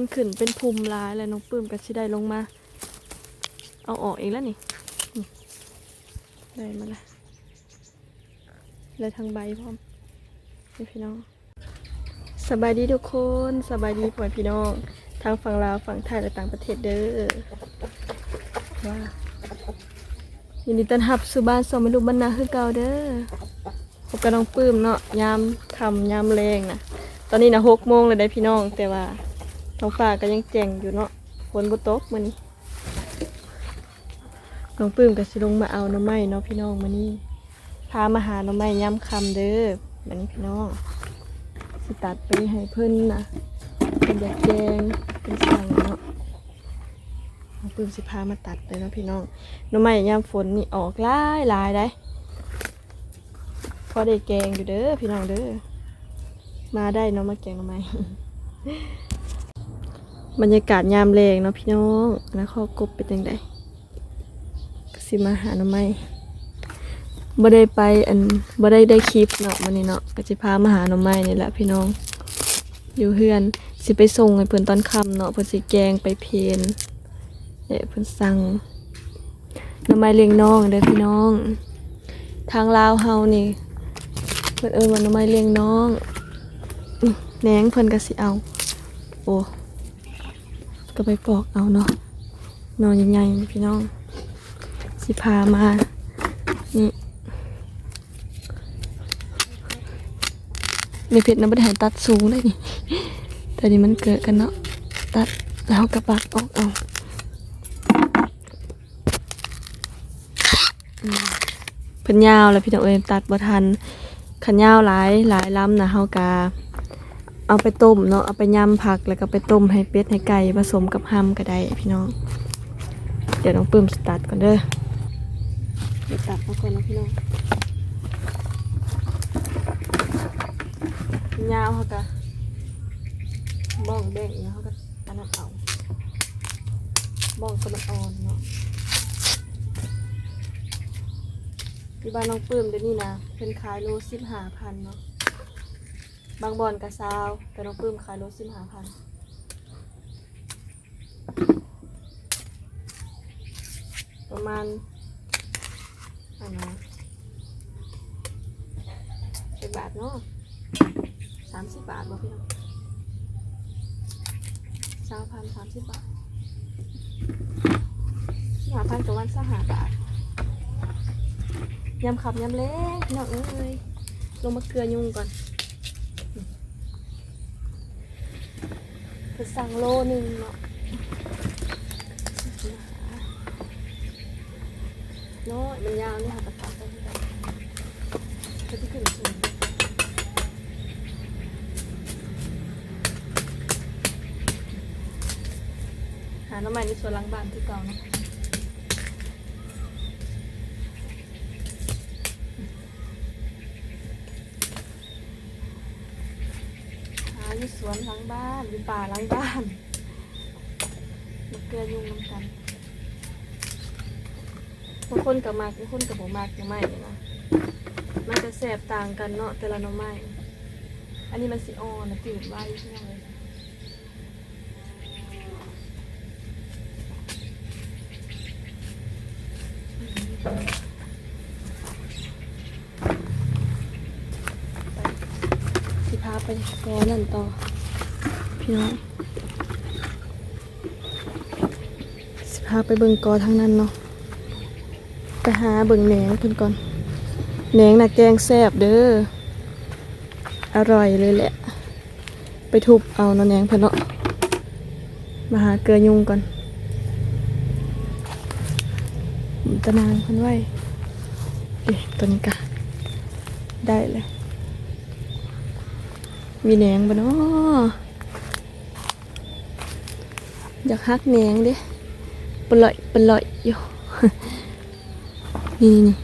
มันขึ้นเป็นภูมิร้ายแล้วน้องปื้มก็สิได้ลงมา เอาออกเองแล้วนี่ ได้มาละเลยทางใบพร้อมนี่พี่น้อง สบายดีทุกคนสบายดีพ่อพี่น้อง ทางฝั่งลาวฝั่งไทยและต่างประเทศเด้อว้ายินดีต้อนรับสู่บ้านสมรุปบรรณาคือเก่าเด้อพบกับน้องปื้มเนาะยามคำยามแรงนะตอนนี้นะหกโมงเลยได้พี่น้องแต่ว่า ท้องฟ้าก็ยังแจ่งอยู่เนาะฝนบ่ตกมื้อนี้น้องปื้มก็สิลงมาเอาหน่อไม้เนาะพี่น้องมื้อนี้พามาหาหน่อไม้ยามค่ำเด้อมื้อนี้พี่น้องสิตัดไปให้เพิ่นนะเป็นอยากแกงเป็นสั่งเนาะเอาปืนสิพามาตัดเลยเนาะพี่น้องหน้ำไม้ยามฝนนี่ออกหลายหลายได้พอได้แกงอยู่เด้อพี่น้องเด้อมาได้เนาะมาแกงหน้ำไม้ บรรยากาศยามแรงเนาะพี่น้องแล้วข้อกบเป็นยังไงก็สิมาหาหน้ำไม้บ่ได้ไปอันบ่ได้ได้คลิปเนาะมื้อนี้เนาะก็สิพามาหาหน่อไม้นี่แหละพี่น้อง อยู่เฮือนสิไปส่งให้เพิ่นตอนค่ำเนาะเพิ่นสิแกงไปเพนเด้เพิ่นสั่งหน่อไม้เลี้ยงน้องเด้อพี่น้อง ทางลาวเฮานี่เพิ่นเอิ้นว่าหน่อไม้เลี้ยงน้องแหนงเพิ่นก็สิเอา โอ้ ก็ไปปอกเอาเนาะนอนใหญ่ๆนี่พี่น้อง สิพามา นี่ในเพชรนะไม่ได้ให้ตัดสูงได้นี่แต่นี่มันเกิดกันเนาะตัดแล้วกระปักออกเอาเพิ่นยาวแล้วพี่น้องเอ้ยตัดบ่ทันขันยาวหลายหลายล้ำนะเฮากา เอาไปต้มเนาะเอาไปยำผักแล้วก็ไปต้มให้เป็ดให้ไก่ผสมกับฮัมก็ได้พี่น้อง เดี๋ยวน้องปื้มสตัดก่อนเด้อเดี๋ยวตัดมาก่อนนะพี่น้องยาวเขาก็บ้องแบ่งแล้วเขาก็อันนั้นเอาบ้องก็มันอ่อนเนาะที่บ้านน้องปื้มเดี๋ยวนี้นะเป็นขายโลสิบห้าพันเนาะ บางบอนกระซาวแต่น้องปื้มขายโลสิบห้าพันประมาณอันนะเป็นบาทเนาะสามสิบบาทบ่พี่น้องสามพันสามสิบบาทสามพันกับวันสหาบาทยำขับยำเล็กน้องเอ้ยลงมาเกลือยุงก่อน คือสั่งโลหนึ่งเนาะน้อยมันยาวนี่ค่ะกระตัดไปที่กันจะที่ขึ้นสูงหาน้ำมันในส่วนล้างบ้านที่เก่านะ อยู่สวนหล้างบ้านอยู่ป่าหล้างบ้านมาเกลือยุงน้ำกันบางคนกับมากบางคนกับผมมากหน่อไม้เนี่ยนะมันจะแสบต่างกันเนาะแต่ละหน่อไม้อันนี้มันสีอ่อนนะจืดไว้ใช่ไหมสิพา ไปกอนั่นต่อ พี่น้องสิพาไปเบิ่งกอทางนั้นเนาะไปหาเบิ่งแหนงเพิ่นก่อนแหนงน่ะแกงแซ่บเด้ออร่อยเลยแหละ ไปทุบเอาเนาะแหนงเพิ่นเนาะมาหาเกลือยุงก่อนตะนางเพิ่นไว้เอ๊ะตัวนี้กะได้เลย มีแหนงบ่เนาะอยากฮักแหนงเด้ปล่อยปล่อยอยู่นี่นี่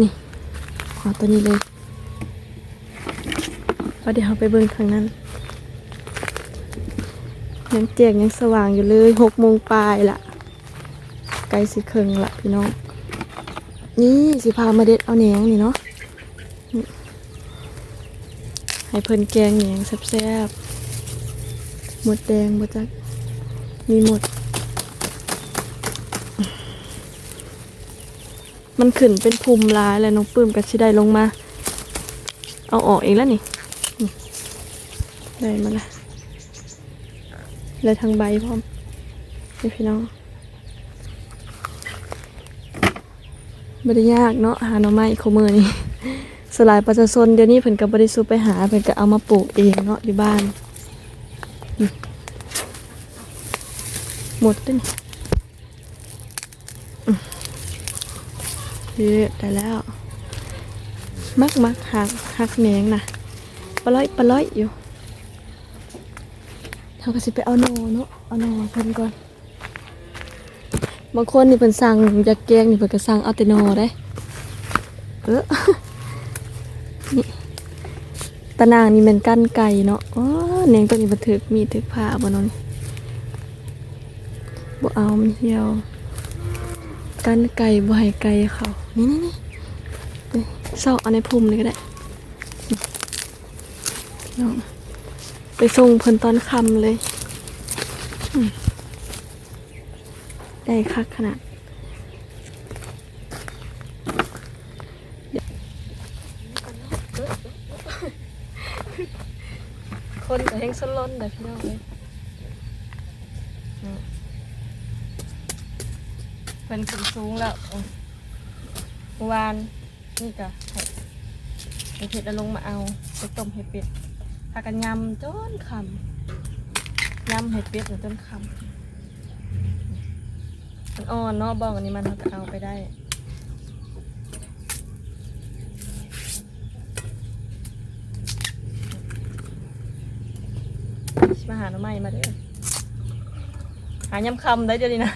นี่นี่ขอตัวนี้เลยพอเดี๋ยวเราไปเบิ่งทางนั้นยังแจ้งยังสว่างอยู่เลยหกโมงปลายละใกลสิเคิงละพี่น้อง นี่สิพามาเด็ดเอาแหนงนี่เนาะ ให้เพิ่นแกงแหนงแซ่บหมดแดงบ่จักมีหมด มันขึ้นเป็นภูมิร้ายแล้วน้องปื้มก็สิได้ลงมา เอาออกเองแล้วนี่ได้มาละเลยทางใบพร้อมนี่พี่น้องไม่ได้ยากเนาะหาหน่อไม้ขมือนี่ สลายประชาชนเดี๋ยวนี้เพิ่นก็บ่ได้สู้ไปหาเพิ่นก็เอามาปลูกเองเนาะอยู่บ้าน หมดแล้วยเยอะได้แล้ว มักมักหักหักแหนงนะปลาร้อยปลาร้อยอยู่เขาก็สิไปเอาโนเนาะเอาโนเพิ่นก่อนบางคนนี่เพิ่นสั่งอยากแกงนี่เพิ่นก็สั่งเอาแต่โนได้ เออ ตะนางนี่มันกั้นไก่เนาะอ๋อแหนงตัวนี้บ่ถึกมีดถึกผ้าบ่นอนบ่เอามันเหี่ยว กั้นไก่บ่ให้ไก่เขานี่นี่นี่เศร้าเอาในภูมิเลยก็ได้น้องไปส่งเพิ่นตอนคำเลย ได้คักขนาดเดี๋ยวคน แห้งสล้นแต่พี่น้องเลยเพิ่นขึ้นสูงแล้ววานนี่ก็ให้ให้เผ็ดแล้วลงมาเอาไปต้มเห็ดเป็ดพากันยำจนคำยำเห็ดเป็ดจนคำมันอ่อนเนาะบอกอันนี้มันเราจะเอาไปได้สิ มาหาหน่อไม้มาเด้อหายำคำได้เดี๋ยวนี้นะ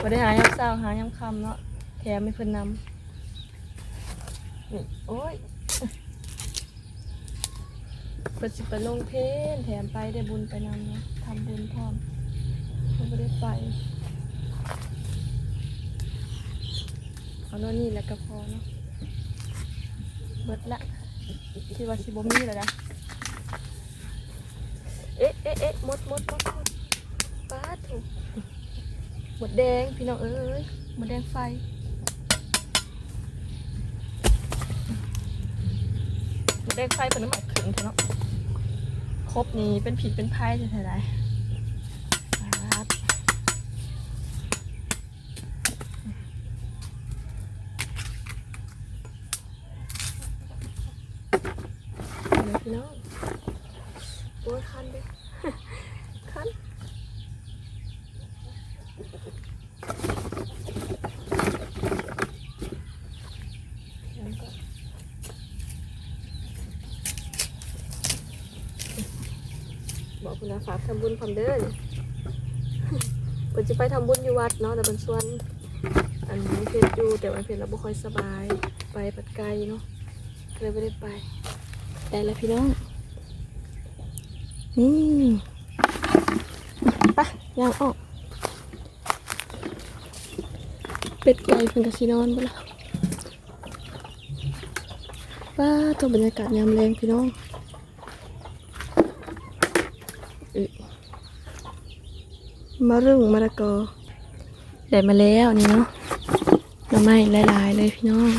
ไม่ได้หายำเศร้าหายำคำเนาะแถมไม่เพิ่นนำนี่โอ้ยเปิดสิไปลงเพนแถมไปได้บุญไปนำเนาะทำบุญพร้อมเขาไม่ได้ไปเอาโน่นนี่แล้วก็พอเนาะเบิดละที่ว่าสิบมีแล้วนะ เอ๊ะเอ๊ะเอ๊ะหมดหมดมดหมดป้าถูกหมดแดงพี่น้องเอ้ยหมดแดงไฟหมดแดงไฟเป็นน้ำหมันขึ้นเถอะเนาะครบนี้เป็นผิดเป็นไพ่จะเท่าไรพี่น้องโอ้ยคันเลย คันเดี๋ยวก่อน บอก คุณนะฝากทำบุญพร้อมเด้อนี่เพิ่นจะไปทำบุญอยู่วัดเนาะแต่เป็นส่วน อันนี้เพชรอยู่แต่วันเพชรเราบ่ค่อยสบาย ไปปัดไกลเนาะเลยไม่ได้ไป ได้แล้วพี่น้อง นี่ไปย่างออก เป็ดไก่เพิ่นก็สินอนบ่ล่ะว้าตัวบรรยากาศยามแรงพี่น้อง มะรึงมะละกอได้มาแล้วนี่เนาะหน่อไม้หลายๆเลยพี่น้อง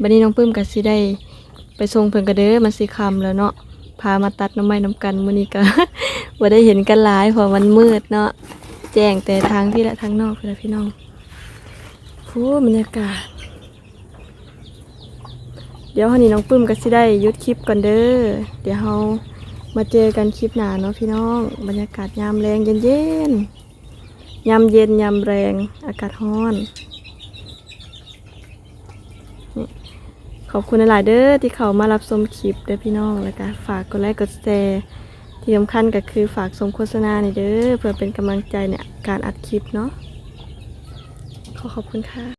บัดนี้น้องปื้มกับสิได้ ไปส่งเพิ่นกระเด้อมันสิคำแล้วเนาะพามาตัดน่อไม้น้ำกันมื้อนี้ก็บ่ได้เห็นกันหลายเพราะมันมืดเนาะแจ้งแต่ทางที่และทางนอกพี่ละพี่น้องพูบรรยากาศ เดี๋ยวเฮานี้น้องปื้มก็สิได้ยุดคลิปก่อนเด้อเดี๋ยวเฮา มาเจอกันคลิปหนาเนาะพี่น้อง บรรยากาศยามแรงเย็นๆยามเย็นยามแรงอากาศร้อน ขอบคุณหลายเด้อที่เขามารับชมคลิปเด้อพี่น้องแล้วก็ฝากกดไลค์กดแชร์ที่สำคัญก็คือฝากชมโฆษณาในอยเด้อเพื่อเป็นกำลังใจในการอัดคลิปเนาะขอขอบคุณค่ะ